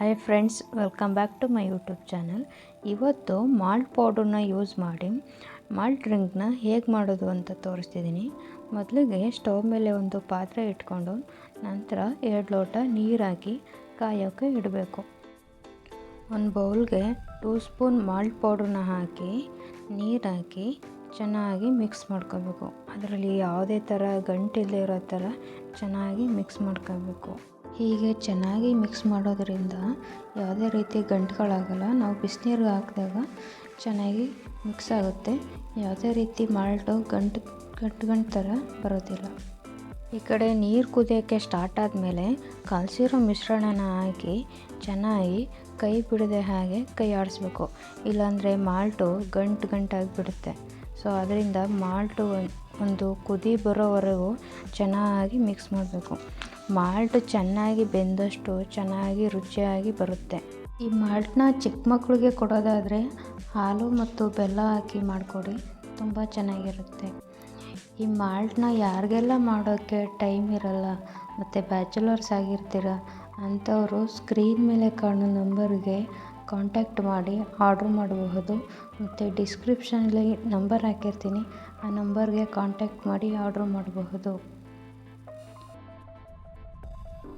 Hi friends welcome back to my YouTube channel ಇವತ್ತು malt ಪೌಡರ್ನ use ಮಾಡಿ malt ಡ್ರಿಂಕ್ನ ಹೇಗೆ ಮಾಡೋದು ಅಂತ ತೋರಿಸ್ತಿದ್ದೀನಿ. ಮೊದಲಿಗೆ ಸ್ಟವ್ ಮೇಲೆ ಒಂದು ಪಾತ್ರೆ ಇಟ್ಕೊಂಡು, ನಂತರ ಎರಡು ಲೋಟ ನೀರು ಹಾಕಿ ಕಾಯೋಕ್ಕೆ ಇಡಬೇಕು. ಒಂದು ಬೌಲ್ಗೆ ಟೂ ಸ್ಪೂನ್ ಮಾಲ್ಟ್ ಪೌಡ್ರನ್ನ ಹಾಕಿ, ನೀರು ಚೆನ್ನಾಗಿ ಮಿಕ್ಸ್ ಮಾಡ್ಕೋಬೇಕು. ಅದರಲ್ಲಿ ಯಾವುದೇ ಥರ ಗಂಟಿಲ್ಲದೆ ಇರೋ ಥರ ಚೆನ್ನಾಗಿ ಮಿಕ್ಸ್ ಮಾಡ್ಕೋಬೇಕು. ಹೀಗೆ ಚೆನ್ನಾಗಿ ಮಿಕ್ಸ್ ಮಾಡೋದರಿಂದ ಯಾವುದೇ ರೀತಿ ಗಂಟುಗಳಾಗಲ್ಲ. ನಾವು ಬಿಸಿನೀರು ಹಾಕಿದಾಗ ಚೆನ್ನಾಗಿ ಮಿಕ್ಸ್ ಆಗುತ್ತೆ. ಯಾವುದೇ ರೀತಿ ಮಾಲ್ಟು ಗಂಟು ಗಂಟು ಗಂಟು ಥರ ಬರೋದಿಲ್ಲ. ಈ ಕಡೆ ನೀರು ಕುದಿಯೋಕ್ಕೆ ಸ್ಟಾರ್ಟ್ ಆದಮೇಲೆ ಕಲಸಿರೋ ಮಿಶ್ರಣನ ಹಾಕಿ ಚೆನ್ನಾಗಿ ಕೈ ಬಿಡದೆ ಹಾಗೆ ಕೈ ಆಡಿಸ್ಬೇಕು. ಇಲ್ಲಾಂದರೆ ಮಾಲ್ಟು ಗಂಟು ಗಂಟಾಗಿ ಬಿಡುತ್ತೆ ಸೊ ಅದರಿಂದ ಮಾಲ್ಟು ಒಂದು ಕುದಿ ಬರೋವರೆಗೂ ಚೆನ್ನಾಗಿ ಮಿಕ್ಸ್ ಮಾಡಬೇಕು. ಮಾಲ್ಟ್ ಚೆನ್ನಾಗಿ ಬೆಂದಷ್ಟು ಚೆನ್ನಾಗಿ ರುಚಿಯಾಗಿ ಬರುತ್ತೆ. ಈ ಮಾಲ್ಟ್ನ ಚಿಕ್ಕ ಮಕ್ಕಳಿಗೆ ಕೊಡೋದಾದರೆ ಹಾಲು ಮತ್ತು ಬೆಲ್ಲ ಹಾಕಿ ಮಾಡಿಕೊಡಿ, ತುಂಬ ಚೆನ್ನಾಗಿರುತ್ತೆ. ಈ ಮಾಲ್ಟ್ನ ಯಾರಿಗೆಲ್ಲ ಮಾಡೋಕ್ಕೆ ಟೈಮ್ ಇರಲ್ಲ ಮತ್ತು ಬ್ಯಾಚುಲರ್ಸ್ ಆಗಿರ್ತೀರ, ಅಂಥವರು ಸ್ಕ್ರೀನ್ ಮೇಲೆ ಕಾಣೋ ನಂಬರ್ಗೆ ಕಾಂಟ್ಯಾಕ್ಟ್ ಮಾಡಿ ಆರ್ಡ್ರ್ ಮಾಡಬಹುದು ಮತ್ತು ಡಿಸ್ಕ್ರಿಪ್ಷನಲ್ಲಿ ನಂಬರ್ ಹಾಕಿರ್ತೀನಿ, ಆ ನಂಬರ್ಗೆ ಕಾಂಟ್ಯಾಕ್ಟ್ ಮಾಡಿ ಆರ್ಡ್ರ್ ಮಾಡಬಹುದು.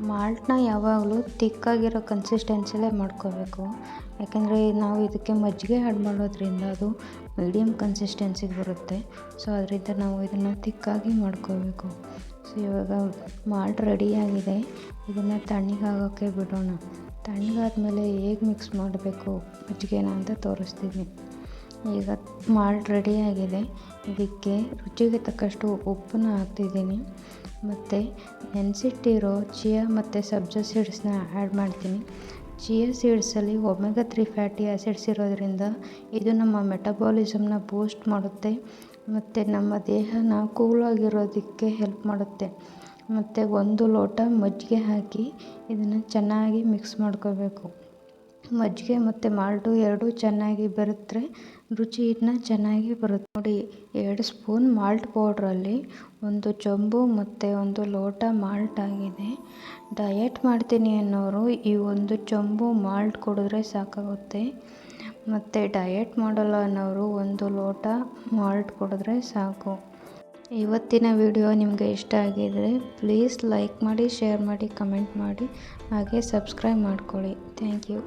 ಮಾಲ್ಟ್ನ ಯಾವಾಗಲೂ ತಿಕ್ಕಾಗಿರೋ ಕನ್ಸಿಸ್ಟೆನ್ಸಿಲೇ ಮಾಡ್ಕೋಬೇಕು. ಯಾಕೆಂದರೆ ನಾವು ಇದಕ್ಕೆ ಮಜ್ಜಿಗೆ ಆ್ಯಡ್ ಮಾಡೋದ್ರಿಂದ ಅದು ಮೀಡಿಯಮ್ ಕನ್ಸಿಸ್ಟೆನ್ಸಿಗೆ ಬರುತ್ತೆ. ಸೊ ಅದರಿಂದ ನಾವು ಇದನ್ನು ತಿಕ್ಕಾಗಿ ಮಾಡ್ಕೋಬೇಕು. ಸೊ ಇವಾಗ ಮಾಲ್ಟ್ ರೆಡಿಯಾಗಿದೆ ಇದನ್ನು ತಣ್ಣಗಾಗೋಕ್ಕೆ ಬಿಡೋಣ. ತಣ್ಣಗಾದ ಮೇಲೆ ಹೇಗೆ ಮಿಕ್ಸ್ ಮಾಡಬೇಕು ಮಜ್ಜಿಗೆನ ಅಂತ ತೋರಿಸ್ತೀನಿ. ಈಗ ಮಾಲ್ಟ್ ರೆಡಿಯಾಗಿದೆ ಇದಕ್ಕೆ ರುಚಿಗೆ ತಕ್ಕಷ್ಟು ಉಪ್ಪನ್ನ ಹಾಕ್ತಿದ್ದೀನಿ. ಮತ್ತು ನೆನೆಸಿಟ್ಟಿರೋ ಚಿಯಾ ಮತ್ತು ಸಬ್ಜಾ ಸೀಡ್ಸ್ನ ಆ್ಯಡ್ ಮಾಡ್ತೀನಿ. ಚಿಯಾ ಸೀಡ್ಸಲ್ಲಿ ಒಮೆಗಾ ತ್ರೀ ಫ್ಯಾಟಿ ಆ್ಯಸಿಡ್ಸ್ ಇರೋದರಿಂದ ಇದು ನಮ್ಮ ಮೆಟಬಾಲಿಸಮ್ನ ಬೂಸ್ಟ್ ಮಾಡುತ್ತೆ. ಮತ್ತು ನಮ್ಮ ದೇಹನ ಕೂಲಾಗಿರೋದಕ್ಕೆ ಹೆಲ್ಪ್ ಮಾಡುತ್ತೆ. ಮತ್ತು ಒಂದು ಲೋಟ ಮಜ್ಜಿಗೆ ಹಾಕಿ ಇದನ್ನು ಚೆನ್ನಾಗಿ ಮಿಕ್ಸ್ ಮಾಡ್ಕೋಬೇಕು. ಮಜ್ಜಿಗೆ ಮತ್ತು ಮಾಲ್ಟು ಎರಡೂ ಚೆನ್ನಾಗಿ ಬೆರೆತ್ರೆ, ರುಚಿ ಇನ್ನೂ ಚೆನ್ನಾಗಿ ಬರುತ್ತೆ. ನೋಡಿ, ಎರಡು ಸ್ಪೂನ್ ಮಾಲ್ಟ್ ಪೌಡ್ರಲ್ಲಿ ಒಂದು ಚೊಂಬು ಮತ್ತು ಒಂದು ಲೋಟ ಮಾಲ್ಟ್ ಆಗಿದೆ. ಡಯಟ್ ಮಾಡ್ತೀನಿ ಅನ್ನೋರು ಈ ಒಂದು ಚೊಂಬು ಮಾಲ್ಟ್ ಕುಡಿದ್ರೆ ಸಾಕಾಗುತ್ತೆ. ಮತ್ತು ಡಯಟ್ ಮಾಡಲ್ಲ ಅನ್ನೋರು ಒಂದು ಲೋಟ ಮಾಲ್ಟ್ ಕುಡಿದ್ರೆ ಸಾಕು. ಇವತ್ತಿನ ವಿಡಿಯೋ ನಿಮಗೆ ಇಷ್ಟ ಆಗಿದರೆ ಪ್ಲೀಸ್ ಲೈಕ್ ಮಾಡಿ, ಶೇರ್ ಮಾಡಿ, ಕಮೆಂಟ್ ಮಾಡಿ, ಹಾಗೆ ಸಬ್ಸ್ಕ್ರೈಬ್ ಮಾಡ್ಕೊಳ್ಳಿ. Thank you.